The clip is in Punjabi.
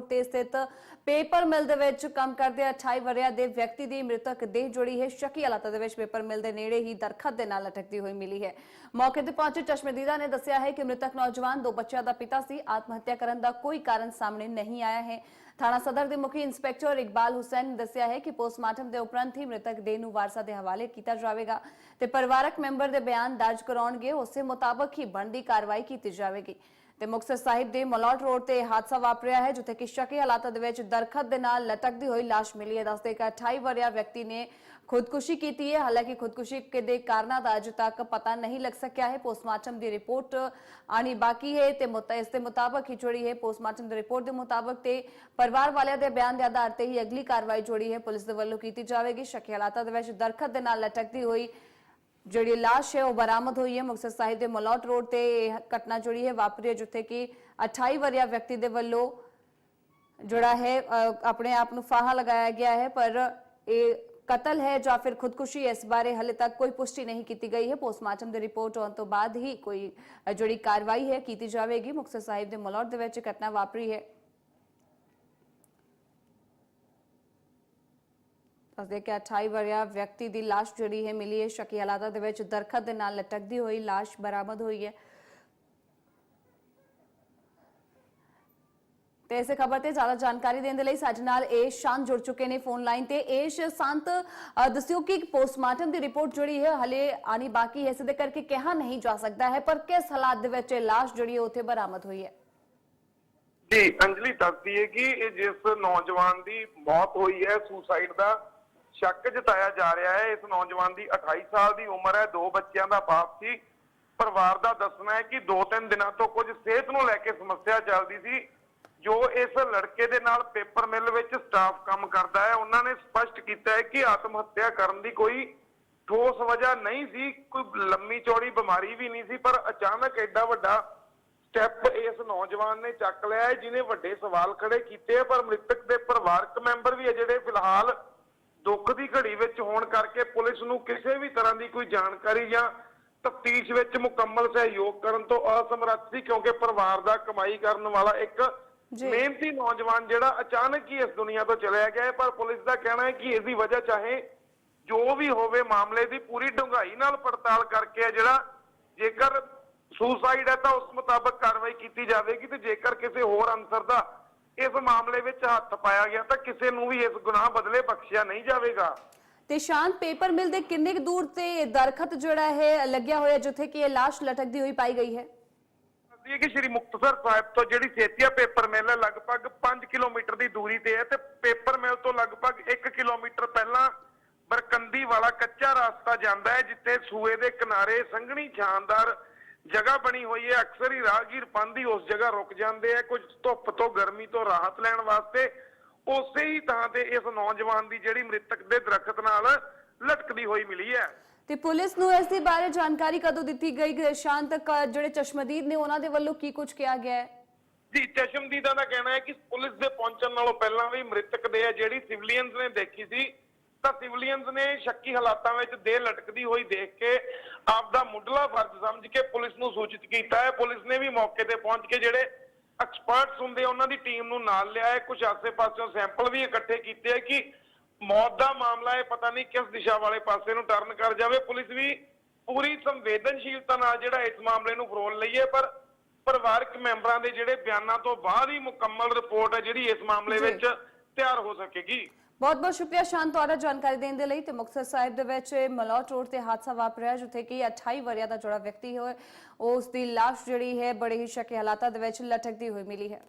ਰੋਡ ਤੇ ਸਥਿਤ ਪੇਪਰ ਮਿਲ ਦੇ ਵਿੱਚ ਕੰਮ ਕਰਦੇ 28 ਵਰਿਆਂ ਦੇ ਵਿਅਕਤੀ ਦੀ ਮ੍ਰਿਤਕ ਦੇਹ ਜੁੜੀ ਹੈ। ਸ਼ੱਕੀ ਹਾਲਾਤਾਂ ਦੇ ਵਿੱਚ ਪੇਪਰ ਮਿਲ ਦੇ ਨੇੜੇ ਹੀ ਦਰਖਤ ਦੇ ਨਾਲ ਲਟਕਦੀ ਹੋਈ ਮਿਲੀ ਹੈ। ਮੌਕੇ ਤੇ ਪਹੁੰਚੇ ਚਸ਼ਮਦੀਦਾ ਨੇ ਦੱਸਿਆ ਹੈ ਕਿ ਮ੍ਰਿਤਕ ਨੌਜਵਾਨ ਦੋ ਬੱਚਿਆਂ ਦਾ ਪਿਤਾ ਸੀ। ਆਤਮ ਹੱਤਿਆ ਕਰਨ ਦਾ ਕੋਈ ਕਾਰਨ ਸਾਹਮਣੇ ਨਹੀਂ ਆਇਆ ਹੈ। ਥਾਣਾ ਸਦਰ ਦੇ ਮੁਖੀ ਇੰਸਪੈਕਟਰ ਇਕਬਾਲ ਹੁਸੈਨ ਨੇ ਦੱਸਿਆ ਹੈ ਕਿ ਪੋਸਟਮਾਰਟਮ ਦੇ ਉਪਰੰਤ ਹੀ ਮ੍ਰਿਤਕ ਦੇਹ ਨੂੰ ਵਾਰਸਾ ਦੇ ਹਵਾਲੇ ਕੀਤਾ ਜਾਵੇਗਾ ਤੇ ਪਰਿਵਾਰਕ ਮੈਂਬਰ ਦੇ ਬਿਆਨ ਦਰਜ ਕਰਾਉਣਗੇ। ਉਸੇ ਮੁਤਾਬਕ ਹੀ ਬਣਦੀ ਕਾਰਵਾਈ ਕੀਤੀ ਜਾਵੇਗੀ। ਤੇ ਮੁਕਤਸਰ ਸਾਹਿਬ ਦੇ ਮਲੌਟ ਰੋਡ ਤੇ ਹਾਦਸਾ ਵਾਪਰਿਆ ਹੈ, ਜਿੱਥੇ ਕਿ ਸ਼ੱਕੀ ਹਾਲਾਤਾਂ ਦੇ ਵਿੱਚ ਦਰਖਤ ਦੇ ਨਾਲ ਲਟਕਦੀ ਹੋਈ ਲਾਸ਼ ਮਿਲੀ ਹੈ। ਦੱਸਦੇ ਕਿ 28 ਵਰਿਆ ਵਿਅਕਤੀ ਨੇ ਖੁਦਕੁਸ਼ੀ ਕੀਤੀ ਹੈ। ਹਾਲਾਂਕਿ ਖੁਦਕੁਸ਼ੀ ਦੇ ਕਾਰਨਾਂ ਦਾ ਅਜੇ ਤੱਕ ਪਤਾ ਨਹੀਂ ਲੱਗ ਸਕਿਆ ਹੈ। ਪੋਸਟਮਾਰਟਮ ਦੀ ਰਿਪੋਰਟ ਆਣੀ ਬਾਕੀ ਹੈ ਤੇ ਇਸ ਦੇ ਮੁਤਾਬਕ ਹੀ ਜਿਹੜੀ ਹੈ। ਪੋਸਟਮਾਰਟਮ ਦੀ ਰਿਪੋਰਟ ਦੇ ਮੁਤਾਬਕ ਤੇ ਪਰਿਵਾਰ ਵਾਲਿਆਂ ਦੇ ਬਿਆਨ ਦੇ ਆਧਾਰ ਤੇ ਹੀ ਅਗਲੀ ਕਾਰਵਾਈ ਜੁੜੀ ਹੈ। ਪੁਲਿਸ ਦੇ ਵੱਲੋਂ ਕੀਤੀ ਜਾਵੇਗੀ। ਸ਼ੱਕੀ ਹਾਲਾਤਾਂ ਦੇ ਵਿੱਚ ਦਰਖਤ ਦੇ ਨਾਲ ਲਟਕਦੀ ਹੋਈ ਜਿਹੜੀ ਲਾਸ਼ ਹੈ ਉਹ ਬਰਾਮਦ ਹੋਈ ਹੈ ਮੁਕਤਸਰ ਸਾਹਿਬ ਦੇ ਮਲੌਟ ਰੋਡ ਤੇ ਇਹ ਘਟਨਾ ਜਿਹੜੀ ਹੈ ਵਾਪਰੀ ਹੈ ਜਿੱਥੇ ਕਿ 28 ਵਰਿਆ ਵਿਅਕਤੀ ਦੇ ਵੱਲੋਂ ਜਿਹੜਾ ਹੈ ਆਪਣੇ ਆਪ ਨੂੰ ਫਾਹਾ ਲਗਾਇਆ ਗਿਆ ਹੈ ਪਰ ਇਹ ਕਤਲ ਹੈ ਜਾਂ ਫਿਰ ਖੁਦਕੁਸ਼ੀ ਹੈ, ਇਸ ਬਾਰੇ ਹਲੇ ਤੱਕ ਕੋਈ ਪੁਸ਼ਟੀ ਨਹੀਂ ਕੀਤੀ ਗਈ ਹੈ। ਪੋਸਟਮਾਰਟਮ ਦੀ ਰਿਪੋਰਟ ਆਉਣ ਤੋਂ ਬਾਅਦ ਹੀ ਕੋਈ ਜਿਹੜੀ ਕਾਰਵਾਈ ਹੈ ਕੀਤੀ ਜਾਵੇਗੀ। ਮੁਕਤਸਰ ਸਾਹਿਬ ਦੇ ਮਲੌਟ ਦੇ ਵਿੱਚ ਇਹ ਘਟਨਾ ਵਾਪਰੀ ਹੈ। ਦੱਸਦੇ ਕਿ 28 ਵਰਿਆ ਵਿਅਕਤੀ ਦੀ ਲਾਸ਼ ਜਿਹੜੀ ਹੈ ਮਿਲੀ ਹੈ। ਸ਼ੱਕੀ ਹਾਲਾਤਾਂ ਦੇ ਵਿੱਚ ਦਰਖਤ ਦੇ ਨਾਲ ਲਟਕਦੀ ਹੋਈ ਲਾਸ਼ ਬਰਾਮਦ ਹੋਈ ਹੈ। ਤੇ ਇਸੇ ਖਬਰ ਤੇ ਜ਼ਿਆਦਾ ਜਾਣਕਾਰੀ ਦੇਣ ਦੇ ਲਈ ਸਾਡੇ ਨਾਲ ਏਸ਼ ਸ਼ਾਂਤ ਜੁੜ ਚੁੱਕੇ ਨੇ ਫੋਨ ਲਾਈਨ ਤੇ। ਏਸ਼ ਸੰਤ ਦੱਸਿਓ ਕਿ ਪੋਸਟਮਾਰਟਮ ਦੀ ਰਿਪੋਰਟ ਜਿਹੜੀ ਹੈ, ਹਲੇ ਆਣੀ ਬਾਕੀ ਹੈ। ਇਸ ਕਰਕੇ ਕਿਹਾ ਨਹੀਂ ਜਾ ਸਕਦਾ ਹੈ, ਪਰ ਕਿਸ ਹਾਲਾਤ ਦੇ ਵਿੱਚ ਇਹ ਲਾਸ਼ ਜਿਹੜੀ ਹੈ, ਉੱਥੇ ਬਰਾਮਦ ਹੋਈ ਹੈ? ਜੀ, ਅੰਜਲੀ ਦੱਸਦੀ ਹੈ ਕਿ ਇਹ ਜਿਸ ਨੌਜਵਾਨ ਦੀ ਮੌਤ ਹੋਈ ਹੈ, ਸੁਸਾਈਡ ਦਾ ਸ਼ੱਕ ਜਤਾਇਆ ਜਾ ਰਿਹਾ ਹੈ। ਇਸ ਨੌਜਵਾਨ ਦੀ 28 ਸਾਲ ਦੀ ਉਮਰ ਹੈ। ਦੋ ਬੱਚਿਆਂ ਦਾ ਬਾਪ ਸੀ। ਪਰਿਵਾਰ ਦਾ ਦੱਸਣਾ ਹੈ ਕਿ ਦੋ ਤਿੰਨ ਦਿਨਾਂ ਤੋਂ ਕੁਝ ਸਿਹਤ ਨੂੰ ਲੈ ਕੇ ਸਮੱਸਿਆ ਚੱਲਦੀ ਸੀ। ਜੋ ਇਸ ਲੜਕੇ ਦੇ ਨਾਲ ਪੇਪਰ ਮਿਲ ਵਿੱਚ ਸਟਾਫ ਕੰਮ ਕਰਦਾ ਹੈ, ਉਹਨਾਂ ਨੇ ਸਪਸ਼ਟ ਕੀਤਾ ਹੈ ਕਿ ਆਤਮ ਹੱਤਿਆ ਕਰਨ ਦੀ ਕੋਈ ਠੋਸ ਵਜ੍ਹਾ ਨਹੀਂ ਸੀ। ਕੋਈ ਲੰਮੀ ਚੌੜੀ ਬਿਮਾਰੀ ਵੀ ਨਹੀਂ ਸੀ, ਪਰ ਅਚਾਨਕ ਐਡਾ ਵੱਡਾ ਸਟੈਪ ਇਸ ਨੌਜਵਾਨ ਨੇ ਚੱਕ ਲਿਆ ਹੈ ਜਿਨੇ ਵੱਡੇ ਸਵਾਲ ਖੜੇ ਕੀਤੇ ਪਰ ਮ੍ਰਿਤਕ ਦੇ ਪਰਿਵਾਰਕ ਮੈਂਬਰ ਵੀ ਹੈ ਜਿਹੜੇ ਫਿਲਹਾਲ ਦੁੱਖ ਦੀ ਘੜੀ ਵਿੱਚ ਹੋਣ ਕਰਕੇ ਪੁਲਿਸ ਨੂੰ ਕਿਸੇ ਵੀ ਤਰ੍ਹਾਂ ਦੀ ਕੋਈ ਜਾਣਕਾਰੀ ਜਾਂ ਤਫਤੀਸ਼ ਵਿੱਚ ਮੁਕੰਮਲ ਸਹਿਯੋਗ ਕਰਨ ਤੋਂ ਅਸਮਰੱਥ ਸੀ ਕਿਉਂਕਿ ਪਰਿਵਾਰ ਦਾ ਕਮਾਈ ਕਰਨ ਵਾਲਾ ਇੱਕ। ਮਿਹਨਤੀ ਨੌਜਵਾਨ ਜਿਹੜਾ ਅਚਾਨਕ ਹੀ ਇਸ ਦੁਨੀਆ ਤੋਂ ਚਲਿਆ ਗਿਆ ਹੈ ਪਰ ਪੁਲਿਸ ਦਾ ਕਹਿਣਾ ਹੈ ਕਿ ਇਸ ਦੀ ਵਜ੍ਹਾ ਚਾਹੇ ਜੋ ਵੀ ਹੋਵੇ ਮਾਮਲੇ ਦੀ ਪੂਰੀ ਡੂੰਘਾਈ ਨਾਲ ਪੜਤਾਲ ਕਰਕੇ ਹੈ ਜਿਹੜਾ ਜੇਕਰ ਸੁਸਾਈਡ ਹੈ ਤਾਂ ਉਸ ਮੁਤਾਬਕ ਕਾਰਵਾਈ ਕੀਤੀ ਜਾਵੇਗੀ ਤੇ ਜੇਕਰ ਕਿਸੇ ਹੋਰ ਅਨਸਰ ਦਾ ਇਸ ਮਾਮਲੇ ਵਿੱਚ ਹੱਥ ਪਾਇਆ ਗਿਆ ਤਾਂ ਕਿਸੇ ਨੂੰ ਵੀ ਇਸ ਗੁਨਾਹ ਬਦਲੇ ਬਖਸ਼ਿਆ ਨਹੀਂ ਜਾਵੇਗਾ। ਤੇ ਸ਼ਾਂਤ ਪੇਪਰ ਮਿਲ ਦੇ ਕਿੰਨੇ ਕੁ ਦੂਰ ਤੇ ਦਰਖਤ ਜਿਹੜਾ ਹੈ ਲੱਗਿਆ ਹੋਇਆ ਜਿੱਥੇ ਕਿ ਇਹ ਲਾਸ਼ ਲਟਕਦੀ ਹੋਈ ਪਾਈ ਗਈ ਹੈ? ਦੱਸਦੀ ਹੈ ਕਿ ਸ਼੍ਰੀ ਮੁਕਤਸਰ ਸਾਹਿਬ ਤੋਂ ਜਿਹੜੀ ਸੇਤੀਆ ਪੇਪਰ ਮਿਲ ਹੈ ਲਗਭਗ 5 ਕਿਲੋਮੀਟਰ ਦੀ ਦੂਰੀ ਤੇ ਹੈ ਤੇ ਪੇਪਰ ਮਿਲ ਤੋਂ ਲਗਭਗ 1 ਕਿਲੋਮੀਟਰ ਪਹਿਲਾਂ ਬਰਕੰਦੀ ਵਾਲਾ ਕੱਚਾ ਰਸਤਾ ਜਾਂਦਾ ਹੈ ਜਿੱਥੇ ਸੂਏ ਦੇ ਕਿਨਾਰੇ ਸੰਘਣੀ ਸ਼ਾਨਦਾਰ ਜਗ੍ਹਾ ਬਣੀ ਹੋਈ ਹੈ ਅਕਸਰ ਹੀ ਰਾਹਗੀਰ ਪੰਧੀ ਉਸ ਜਗ੍ਹਾ ਰੁਕ ਜਾਂਦੇ ਆ ਕੁਝ ਧੁੱਪ ਤੋਂ ਗਰਮੀ ਤੋਂ ਰਾਹਤ ਲੈਣ ਵਾਸਤੇ। ਉਸੇ ਹੀ ਥਾਂ ਤੇ ਇਸ ਨੌਜਵਾਨ ਦੀ ਜਿਹੜੀ ਮ੍ਰਿਤਕ ਦੇ ਦਰਖਤ ਨਾਲ ਲਟਕਦੀ ਹੋਈ ਮਿਲੀ ਹੈ। ਤੇ ਪੁਲਿਸ ਨੂੰ ਇਸ ਦੇ ਬਾਰੇ ਜਾਣਕਾਰੀ ਕਦੋਂ ਦਿੱਤੀ ਗਈ? ਸ਼ਾਂਤ ਜਿਹੜੇ ਚਸ਼ਮਦੀਦ ਨੇ ਉਹਨਾਂ ਦੇ ਵੱਲੋਂ ਕੀ ਕੁਝ ਕਿਹਾ ਗਿਆ ਹੈ? ਜੀ ਚਸ਼ਮਦੀਦਾਂ ਦਾ ਕਹਿਣਾ ਹੈ ਕਿ ਪੁਲਿਸ ਦੇ ਪਹੁੰਚਣ ਨਾਲੋਂ ਪਹਿਲਾਂ ਵੀ ਮ੍ਰਿਤਕ ਦੇ ਆ ਜਿਹੜੀ ਸਿਵਲੀਅਨਸ ਨੇ ਦੇਖੀ ਸੀ ਤਾਂ ਸਿਵਲੀਅਨਸ ਨੇ ਸ਼ੱਕੀ ਹਾਲਾਤਾਂ ਵਿੱਚ ਦੇਹ ਲਟਕਦੀ ਹੋਈ ਦੇਖ ਕੇ ਆਪ ਦਾ ਮੁੱਢਲਾ ਫਰਜ਼ ਸਮਝ ਕੇ ਪੁਲਿਸ ਨੂੰ ਸੂਚਿਤ ਕੀਤਾ ਹੈ। ਪੁਲਿਸ ਨੇ ਵੀ ਮੌਕੇ ਤੇ ਪਹੁੰਚ ਕੇ ਜਿਹੜੇ ਐਕਸਪਰਟਸ ਹੁੰਦੇ ਉਹਨਾਂ ਦੀ ਟੀਮ ਨੂੰ ਨਾਲ ਲਿਆ ਹੈ। ਕੁਝ ਆਸੇ-ਪਾਸਿਓਂ ਸੈਂਪਲ ਵੀ ਇਕੱਠੇ ਕੀਤੇ ਆ ਕਿ ਮੌਤ ਦਾ ਮਾਮਲਾ ਹੈ ਪਤਾ ਨਹੀਂ ਕਿਸ ਦਿਸ਼ਾ ਵਾਲੇ ਪਾਸੇ ਨੂੰ ਟਰਨ ਕਰ ਜਾਵੇ। ਪੁਲਿਸ ਵੀ ਪੂਰੀ ਸੰਵੇਦਨਸ਼ੀਲਤਾ ਨਾਲ ਜਿਹੜਾ ਇਸ ਮਾਮਲੇ ਨੂੰ ਫਰੋਲ ਲਈ ਹੈ ਪਰ ਪਰਿਵਾਰਕ ਮੈਂਬਰਾਂ ਦੇ ਜਿਹੜੇ ਬਿਆਨਾਂ ਤੋਂ ਬਾਅਦ ਹੀ ਮੁਕੰਮਲ ਰਿਪੋਰਟ ਹੈ ਜਿਹੜੀ ਇਸ ਮਾਮਲੇ। ਵਿੱਚ ਤਿਆਰ ਹੋ ਸਕੇਗੀ। ਬਹੁਤ ਬਹੁਤ ਸ਼ੁਕਰੀਆ ਸ਼ਾਂਤ ਤੁਹਾਡਾ ਜਾਣਕਾਰੀ ਦੇਣ ਦੇ ਲਈ ਤੇ ਮੁਕਤਸਰ ਸਾਹਿਬ ਦੇ ਵਿੱਚ ਮਲੌਟ ਰੋਡ ਤੇ ਹਾਦਸਾ ਵਾਪਰਿਆ ਜਿੱਥੇ ਕਿ 28 ਵਰਿਆ ਦਾ ਜਿਹੜਾ ਵਿਅਕਤੀ ਹੋਏ, ਉਸ ਦੀ ਲਾਸ਼ ਜਿਹੜੀ ਹੈ, ਬੜੇ ਹੀ ਸ਼ੱਕੀ ਹਾਲਾਤਾਂ ਦੇ ਵਿੱਚ ਲਟਕਦੀ ਹੋਈ ਮਿਲੀ ਹੈ।